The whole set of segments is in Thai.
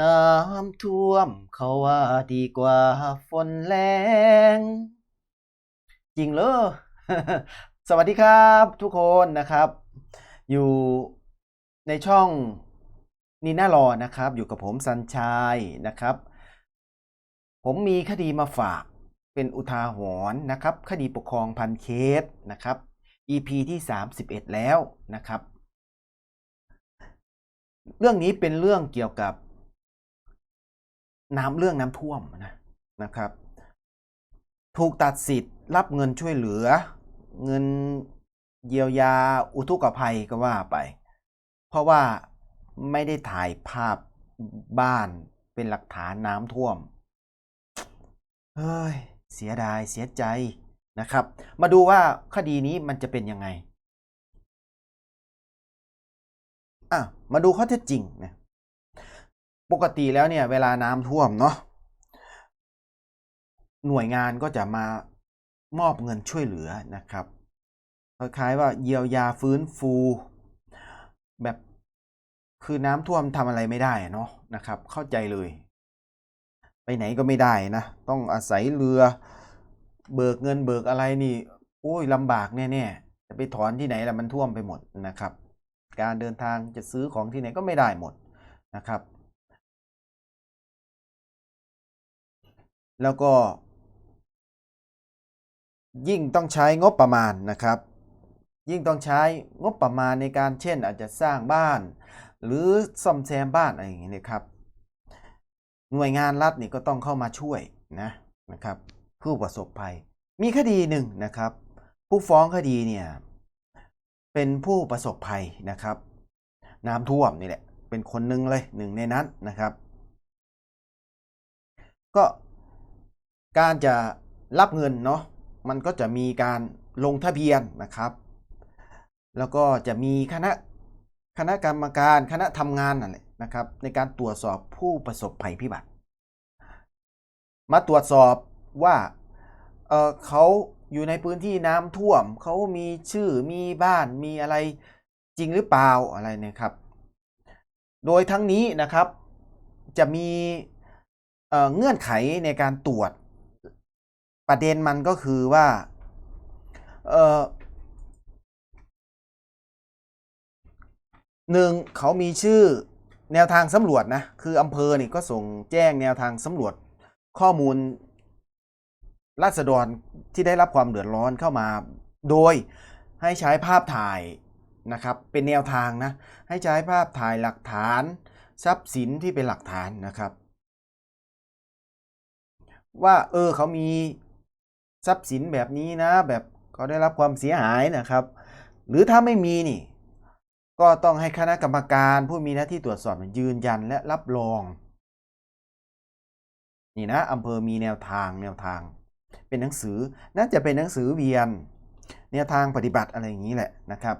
น้ำท่วมเขาว่าดีกว่าฝนแรงจริงเหรอสวัสดีครับทุกคนนะครับ อยู่ในช่องนีน่ารอนะครับ อยู่กับผมสัญชัยนะครับ ผมมีคดีมาฝากเป็นอุทาหรณ์นะครับ คดีปกครองพันเคสนะครับ EP ที่ 31 แล้วนะครับ เรื่องนี้เป็นเรื่องเกี่ยวกับ น้ำเรื่องน้ำท่วมนะนะครับ ถูกตัดสิทธิ์รับเงินช่วยเหลือ เงินเยียวยาอุทกภัยก็ว่าไป เพราะว่าไม่ได้ถ่ายภาพบ้านเป็นหลักฐานน้ำท่วม เฮ้ย เสียดายเสียใจนะครับ มาดูว่าคดีนี้มันจะเป็นยังไง อะ มาดูข้อเท็จจริงนะ ปกติแล้วเนี่ยเวลาน้ำท่วมเนาะหน่วยงานก็จะมามอบเงินช่วยเหลือนะครับคล้ายๆว่าเยียวยาฟื้นฟู แบบคือน้ำท่วมทำอะไรไม่ได้เนาะนะครับ เข้าใจเลย ไปไหนก็ไม่ได้นะ ต้องอาศัยเรือ เบิกเงินเบิกอะไรนี่โอ้ยลำบากแน่ๆจะไปถอนที่ไหนล่ะมันท่วมไปหมดนะครับ การเดินทางจะซื้อของที่ไหนก็ไม่ได้หมดนะครับ แล้วก็ ยิ่งต้องใช้งบประมาณนะครับ ยิ่งต้องใช้งบประมาณในการเช่นอาจจะสร้างบ้าน หรือซ่อมแซมบ้านอะไรอย่างเงี้ยนะครับ หน่วยงานรัฐนี่ก็ต้องเข้ามาช่วยนะนะครับ ผู้ประสบภัย มีคดีหนึ่งนะครับ ผู้ฟ้องคดีเนี่ยเป็นผู้ประสบภัยนะครับ น้ำท่วมนี่แหละเป็นคนหนึ่งเลยหนึ่งในนั้นนะครับ ก็ การจะรับเงินเนาะมันก็จะมีการลงทะเบียนนะครับ แล้วก็จะมีคณะคณะกรรมการคณะทำงานนั่นแหละนะครับ ในการตรวจสอบผู้ประสบภัยพิบัติ มาตรวจสอบว่าเออเขาอยู่ในพื้นที่น้ำท่วม เขามีชื่อมีบ้านมีอะไรจริงหรือเปล่าอะไรเนะครับ โดยทั้งนี้นะครับจะมีเเงื่อนไขในการตรวจ ประเด็นมันก็คือว่า เออหนึ่งเขามีชื่อแนวทางสำรวจนะ คืออำเภอนี่ก็ส่งแจ้งแนวทางสำรวจข้อมูลราษฎรที่ได้รับความเดือดร้อนเข้ามา โดยให้ใช้ภาพถ่ายนะครับ เป็นแนวทางนะ ให้ใช้ภาพถ่ายหลักฐาน ทรัพย์สินที่เป็นหลักฐานนะครับ ว่าเออเขามี ทรัพย์สินแบบนี้นะ แบบเขาได้รับความเสียหายนะครับ หรือถ้าไม่มีนี่ ก็ต้องให้คณะกรรมการผู้มีหน้าที่ตรวจสอบยืนยันและรับรอง นี่นะอำเภอมีแนวทางแนวทาง เป็นหนังสือน่าจะเป็นหนังสือเวียนแนวทางปฏิบัติอะไรอย่างนี้แหละนะครับ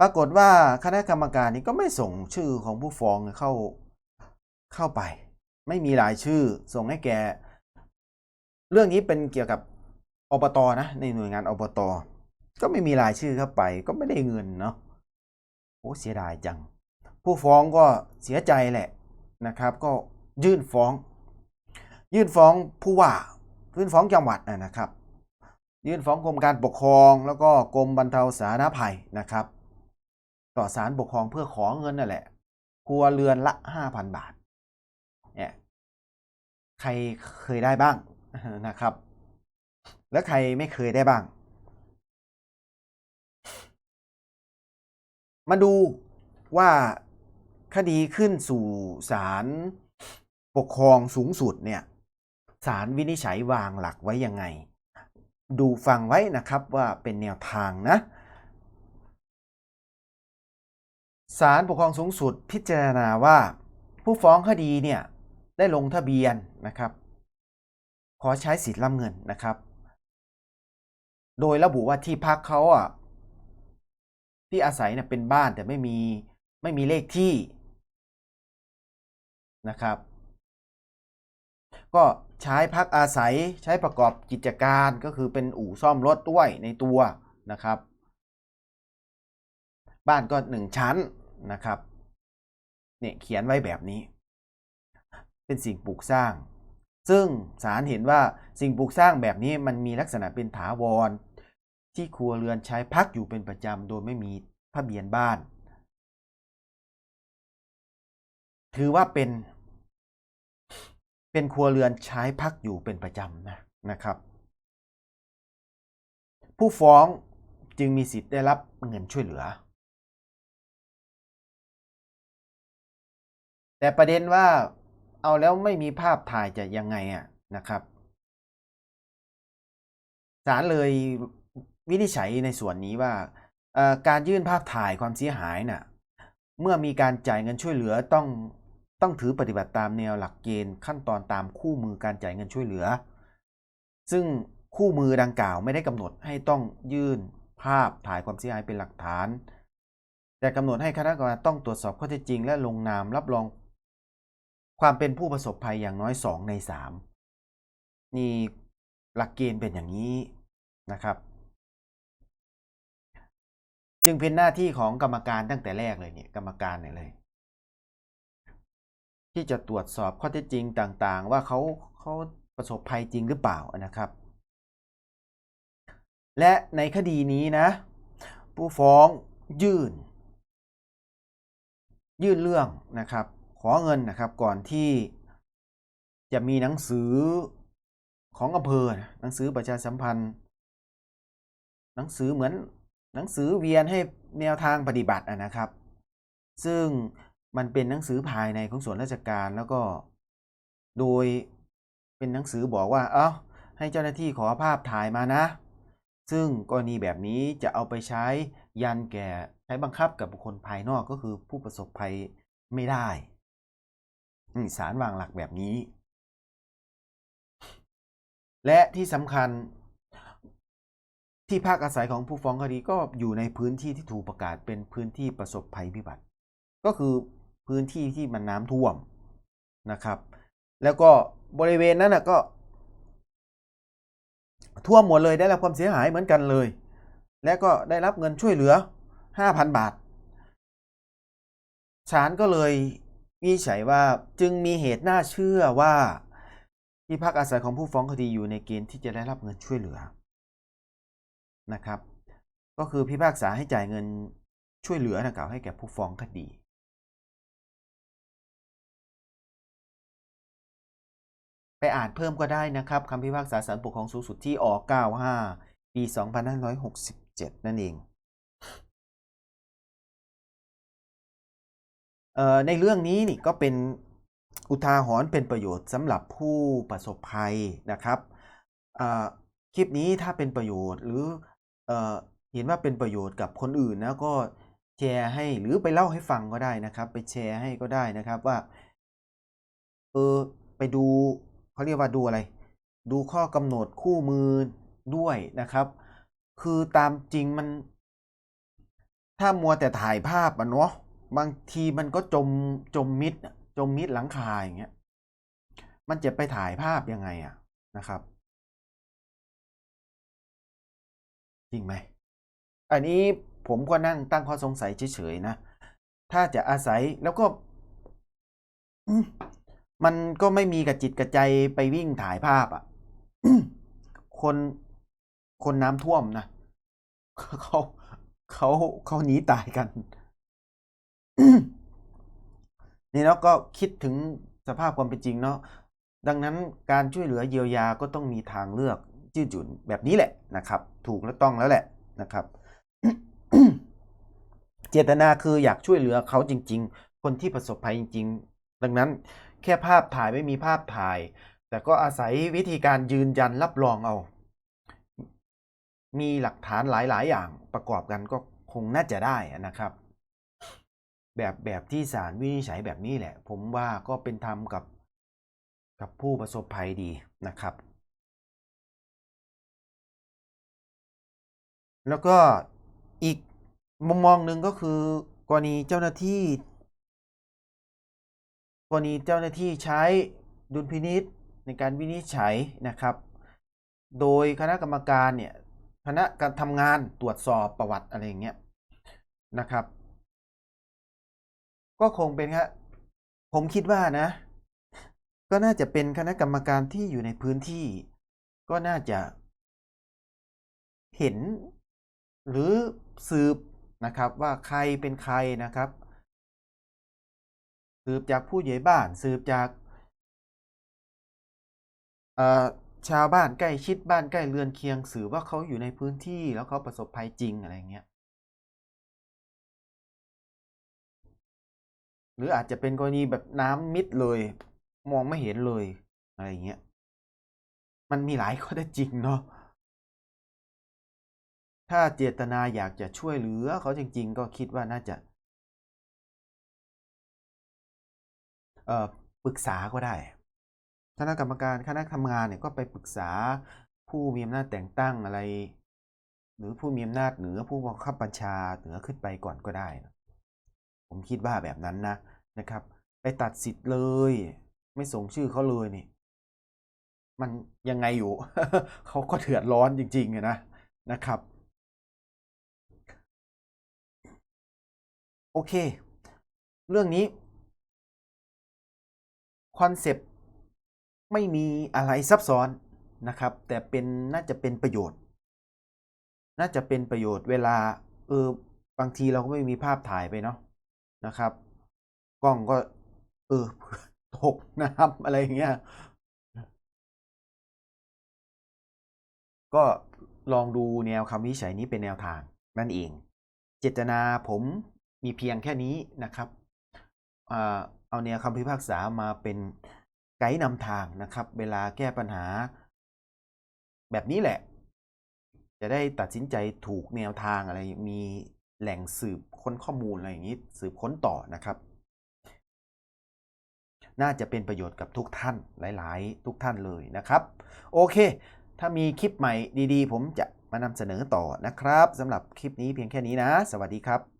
ปรากฏว่าคณะกรรมการนี้ก็ไม่ส่งชื่อของผู้ฟ้องเข้าเข้าไป ไม่มีรายชื่อส่งให้แก เรื่องนี้เป็นเกี่ยวกับอบตนะ ในหน่วยงานอบต ก็ไม่มีรายชื่อเข้าไป ก็ไม่ได้เงินเนาะโอ้เสียดายจัง ผู้ฟ้องก็เสียใจแหละนะครับ ก็ยื่นฟ้อง ยื่นฟ้องผู้ว่ายื่นฟ้องจังหวัดนะครับ ยื่นฟ้องกรมการปกครองแล้วก็กรมบรรเทาสาธารณภัยนะครับ ต่อศาลปกครองเพื่อขอเงินนั่นแหละครัวเรือนละห้าพันบาทเนี่ยใครเคยได้บ้าง นะครับ แล้วใครไม่เคยได้บ้าง มาดูว่าคดีขึ้นสู่ศาลปกครองสูงสุดเนี่ยศาลวินิจฉัยวางหลักไว้ยังไง ดูฟังไว้นะครับว่าเป็นแนวทางนะศาลปกครองสูงสุดพิจารณาว่า ผู้ฟ้องคดีเนี่ยได้ลงทะเบียนนะครับ ขอใช้สิทธิ์รับเงินนะครับ โดยระบุว่าที่พักเขาอะที่อาศัยเนี่ยเป็นบ้านแต่ไม่มีไม่มีเลขที่นะครับ ก็ใช้พักอาศัยใช้ประกอบกิจการก็คือเป็นอู่ซ่อมรถด้วยในตัวนะครับ บ้านก็หนึ่งชั้นนะครับเนี่ยเขียนไว้แบบนี้ เป็นสิ่งปลูกสร้าง ซึ่งศาลเห็นว่าสิ่งปลูกสร้างแบบนี้มันมีลักษณะเป็นถาวร ที่ครัวเรือนใช้พักอยู่เป็นประจำโดยไม่มีทะเบียนบ้าน ถือว่าเป็น เป็นครัวเรือนใช้พักอยู่เป็นประจำนะนะครับ ผู้ฟ้องจึงมีสิทธิ์ได้รับเงินช่วยเหลือ แต่ประเด็นว่า เอาแล้วไม่มีภาพถ่ายจะยังไงอะนะครับศาลเลยวินิจฉัยในส่วนนี้ว่าการยื่นภาพถ่ายความเสียหายน่ะเมื่อมีการจ่ายเงินช่วยเหลือต้องต้องถือปฏิบัติตามแนวหลักเกณฑ์ขั้นตอนตามคู่มือการจ่ายเงินช่วยเหลือ ซึ่งคู่มือดังกล่าวไม่ได้กำหนดให้ต้องยื่นภาพถ่ายความเสียหายเป็นหลักฐาน แต่กำหนดให้คณะกรรมการต้องตรวจสอบข้อเท็จจริง และลงนามรับรอง ความเป็นผู้ประสบภัยอย่างน้อยสองในสามนี่หลักเกณฑ์เป็นอย่างนี้นะครับ จึงเป็นหน้าที่ของกรรมการตั้งแต่แรกเลยเนี่ยกรรมการเนี่ยเลย ที่จะตรวจสอบข้อเท็จจริงต่างๆ ว่าเขาเขาประสบภัยจริงหรือเปล่านะครับ และในคดีนี้นะ ผู้ฟ้องยื่น ยื่นเรื่องนะครับ อเงินนะครับก่อนที่จะมีหนังสือของอำเภอหนังสือประชาสัมพันธ์ หนังสือเหมือนหนังสือเวียนให้แนวทางปฏิบัตินะครับ ซึ่งมันเป็นหนังสือภายในของส่วนราชการแล้วก็โดยเป็นหนังสือบอกว่าเอ้าให้เจ้าหน้าที่ขอภาพถ่ายมานะ ซึ่งกรณีแบบนี้จะเอาไปใช้ยันแก่ใช้บังคับกับบุคคลภายนอกก็คือผู้ประสบภัยไม่ได้ นี่ศาลวางหลักแบบนี้ และที่สำคัญที่ภาคอาศัยของผู้ฟ้องคดีก็อยู่ในพื้นที่ที่ถูกประกาศเป็นพื้นที่ประสบภัยพิบัติ ก็คือพื้นที่ที่มันน้ำท่วมนะครับ แล้วก็บริเวณนั้นนะก็ ท่วมหมดเลยได้รับความเสียหายเหมือนกันเลย และก็ได้รับเงินช่วยเหลือ 5,000 บาทศาลก็เลย วิจัยว่าจึงมีเหตุน่าเชื่อว่า ที่พักอาศัยของผู้ฟ้องคดีอยู่ในเกณฑ์ที่จะได้รับเงินช่วยเหลือนะครับ ก็คือพิพากษาให้จ่ายเงินช่วยเหลือดังกล่าวให้แก่ผู้ฟ้องคดี ไปอ่านเพิ่มก็ได้นะครับคำพิพากษาศาลปกครองสูงสุดที่ออก95ปี 2567 นั่นเอง ในเรื่องนี้นี่ก็เป็นอุทาหรณ์เป็นประโยชน์สำหรับผู้ประสบภัยนะครับคลิปนี้ถ้าเป็นประโยชน์หรือเอเห็นว่าเป็นประโยชน์กับคนอื่นนะก็แชร์ให้หรือไปเล่าให้ฟังก็ได้นะครับ ไปแชร์ให้ก็ได้นะครับว่าเออไปดูเขาเรียกว่าดูอะไร ดูข้อกำหนดคู่มือด้วยนะครับ คือตามจริงมัน ถ้ามัวแต่ถ่ายภาพอะเนาะ บางทีมันก็จมจมมิดจมมิดหลังคาอย่างเงี้ย มันจะไปถ่ายภาพยังไงอะนะครับ จริงไหม อันนี้ผมก็นั่งตั้งข้อสงสัยเฉยๆนะ ถ้าจะอาศัยแล้วก็มมันก็ไม่มีกระจิตกระใจไปวิ่งถ่ายภาพอะ่ะ คนคนน้ำท่วมนะเขาเขาเขาหนีตายกัน นี่เนาะก็คิดถึงสภาพความเป็นจริงเนาะดังนั้นการช่วยเหลือเยียวยาก็ต้องมีทางเลือกยืดหยุ่นแบบนี้แหละนะครับ ถูกและต้องแล้วแหละนะครับ เจตนาคืออยากช่วยเหลือเขาจริง ๆ คนที่ประสบภัยจริง ๆ ดังนั้นแค่ภาพถ่ายไม่มีภาพถ่าย แต่ก็อาศัยวิธีการยืนยันรับรองเอา มีหลักฐานหลายๆ อย่างประกอบกันก็คงน่าจะได้นะครับ แบบแบบที่ศาลวินิจฉัยแบบนี้แหละ ผมว่าก็เป็นธรรมกับกับผู้ประสบภัยดีนะครับ แล้วก็อีกมุมมองหนึ่งก็คือกรณีเจ้าหน้าที่ กรณีเจ้าหน้าที่ใช้ดุลพินิษในการวินิจฉัยนะครับ โดยคณะกรรมการเนี่ยคณะการทำงานตรวจสอบประวัติอะไรอย่างเงี้ยนะครับ ก็คงเป็นครับผมคิดว่านะ ก็น่าจะเป็นคณะกรรมการที่อยู่ในพื้นที่ ก็น่าจะ เห็น หรือสืบนะครับ ว่าใครเป็นใครนะครับ สืบจากผู้ใหญ่บ้าน สืบจากชาวบ้านใกล้ชิดบ้านใกล้เรือนเคียง สืบว่าเขาอยู่ในพื้นที่แล้วเขาประสบภัยจริงอะไรเงี้ย หรืออาจจะเป็นกรณีแบบน้ำมิดเลย มองไม่เห็นเลยอะไรเงี้ยมันมีหลายข้อเท็จจริงเนาะถ้าเจตนาอยากจะช่วยเหลือเขาจริง ๆ ก็คิดว่าน่าจะเอ่อปรึกษาก็ได้คณะกรรมการคณะทำงานเนี่ยก็ไปปรึกษาผู้มีอำนาจแต่งตั้งอะไร หรือผู้มีอำนาจเหนือผู้บังคับบัญชาเหนือขึ้นไปก่อนก็ได้นะ ผมคิดว่าแบบนั้นนะนะครับ ไปตัดสิทธิ์เลย ไม่ส่งชื่อเขาเลยนี่ มันยังไงอยู่ เขาก็เดือดร้อนจริงๆอะนะนะครับ โอเค เรื่องนี้คอนเซปต์ไม่มีอะไรซับซ้อนนะครับ แต่เป็นน่าจะเป็นประโยชน์ น่าจะเป็นประโยชน์เวลาเออบางทีเราก็ไม่มีภาพถ่ายไปเนาะ นะครับ กล้องก็ เออตกน้ำอะไรอย่างเงี้ยก็ลองดูแนวคำวิจัยนี้เป็นแนวทางนั่นเอง เจตนาผมมีเพียงแค่นี้นะครับอเอาแนวคำพิพากษามาเป็นไกด์นำทางนะครับ เวลาแก้ปัญหา แบบนี้แหละ จะได้ตัดสินใจถูกแนวทางอะไรมี แหล่งสืบค้นข้อมูลอะไรอย่างนี้สืบค้นต่อนะครับ น่าจะเป็นประโยชน์กับทุกท่านหลาย ๆ ทุกท่านเลยนะครับ โอเค ถ้ามีคลิปใหม่ดี ๆ ผมจะมานำเสนอต่อนะครับสำหรับคลิปนี้เพียงแค่นี้นะ สวัสดีครับ